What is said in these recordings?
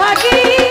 ভাগী।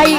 Ay,